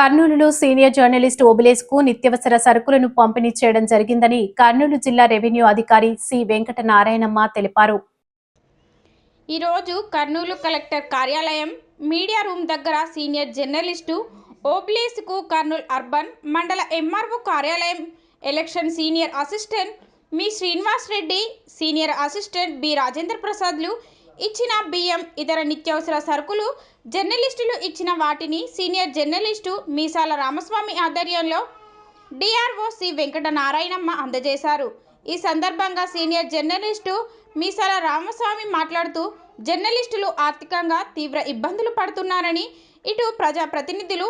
కర్నూలులో senior journalist ఓబిలేస్కు నిత్యవసర సరుకులను పంపిణీ చేయడం జరిగిందని కర్నూలు జిల్లా రెవెన్యూ అధికారి సి వెంకట నారాయణమ్మ తెలిపారు. ఈరోజు కర్నూలు కలెక్టర్ కార్యాలయం మీడియా రూమ్ దగ్గర సీనియర్ జర్నలిస్టు ఓబ్లేస్కు కర్నూలు అర్బన్ మండల ఎంఆర్ఓ కార్యాలయం ఎలక్షన్ సీనియర్ అసిస్టెంట్ మీ Srinivas Reddy senior assistant B Rajendra ప్రసాద్లు ఇచ్చిన బియ్యం ఇతర నిత్యావసర సరుకులు జర్నలిస్టులు ఇచ్చిన వాటిని సీనియర్ జర్నలిస్టు మీసాల రామస్వామి ఆధ్వర్యంలో డిఆర్ఓ సి వెంకట నారాయణమ్మ అందజేశారు. ఈ సందర్భంగా సీనియర్ జర్నలిస్టు మీసాల రామస్వామి మాట్లాడుతూ జర్నలిస్టులు ఆర్థికంగా తీవ్ర ఇబ్బందులు పడుతున్నారని ఇటు ప్రజాప్రతినిధులు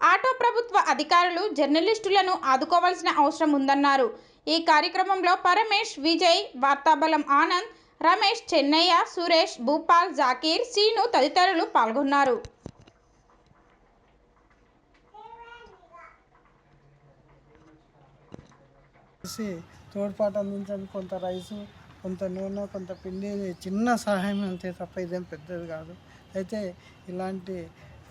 ఆటో ప్రభుత్వ అధికారులు జర్నలిస్టులను ఆదుకోవాల్సిన అవసరం ఉందన్నారు. ఈ కార్యక్రమంలో పరమేష్ విజయ్ వార్తాబలం ఆనంద్ రమేష్ చెన్నయ్య సురేష్ భూపాల్ జాకీర్ సీను తదితరులు పాల్గొన్నారు. తోడ్పాటు అందించండి కొంత రైసు కొంత నూనె కొంత పిండి చిన్న సహాయం అంతే తప్ప ఇదేం పెద్దది కాదు. అయితే ఇలాంటి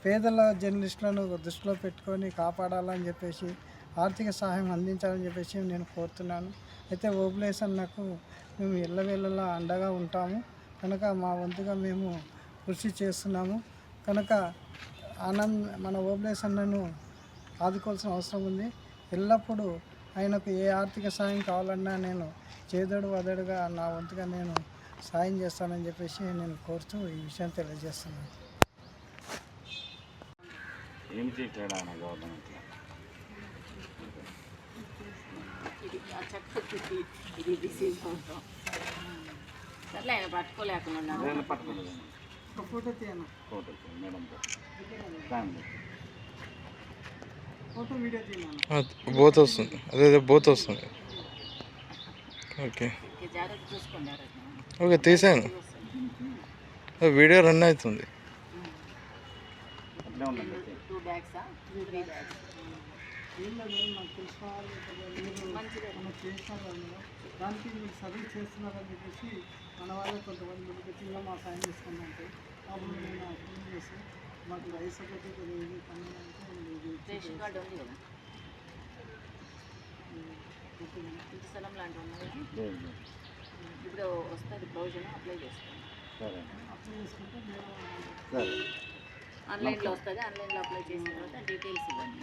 పేదల జర్నలిస్టులను దృష్టిలో పెట్టుకొని కాపాడాలని చెప్పేసి ఆర్థిక సహాయం అందించాలని చెప్పేసి నేను కోరుతున్నాను. అయితే ఓబులేసన్ నాకు మేము ఎల్లవేళలా అండగా ఉంటాము. కనుక మా వంతుగా మేము కృషి చేస్తున్నాము. కనుక ఆనంద్ మన ఓబులేస్ అన్నను ఆదుకోవాల్సిన అవసరం ఉంది. ఎల్లప్పుడూ ఆయనకు ఏ ఆర్థిక సాయం కావాలన్నా నేను చేదోడు వదడుగా నా వంతుగా నేను సాయం చేస్తానని చెప్పేసి నేను కోరుతూ ఈ విషయం తెలియజేస్తున్నాను. ఏమిటి తేడా అన్న గవర్నమెంట్లో సర్లే ఆయన పట్టుకోలేకుండా ఫోటో తీయను? ఫోటో వీడియో తీయను? బోత్ వస్తుంది. అదే అదే బోత్ వస్తుంది. ఓకే. ఓకే తీసాను వీడియో రన్ అవుతుంది. టూ బ్యాగ్సా? Three bags. వీళ్ళు నేను నాకు మీరు మనం చేసిన వాళ్ళు దానికి మీరు సర్వీస్ చేస్తున్నారని చెప్పేసి మన వాళ్ళే కొంతమంది ముందుకు చిన్న మా సాయం చేస్తుందంటే అప్పుడు నేను ఫోన్ చేసి మాకు రైస్ ఒకటి ఇది పని అంటే కదా. స్థలం లాంటి ఉన్నది లేదు, లేదు. ఇప్పుడు వస్తుంది ప్రొవిజన్ అప్లై చేస్తాను సరే అప్లై చేసుకుంటే మేము సరే. ఆన్లైన్లో వస్తుంది ఆన్లైన్లో అప్లై చేసిన తర్వాత డీటెయిల్స్ ఇవ్వండి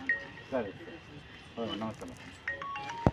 సరే నమస్తే.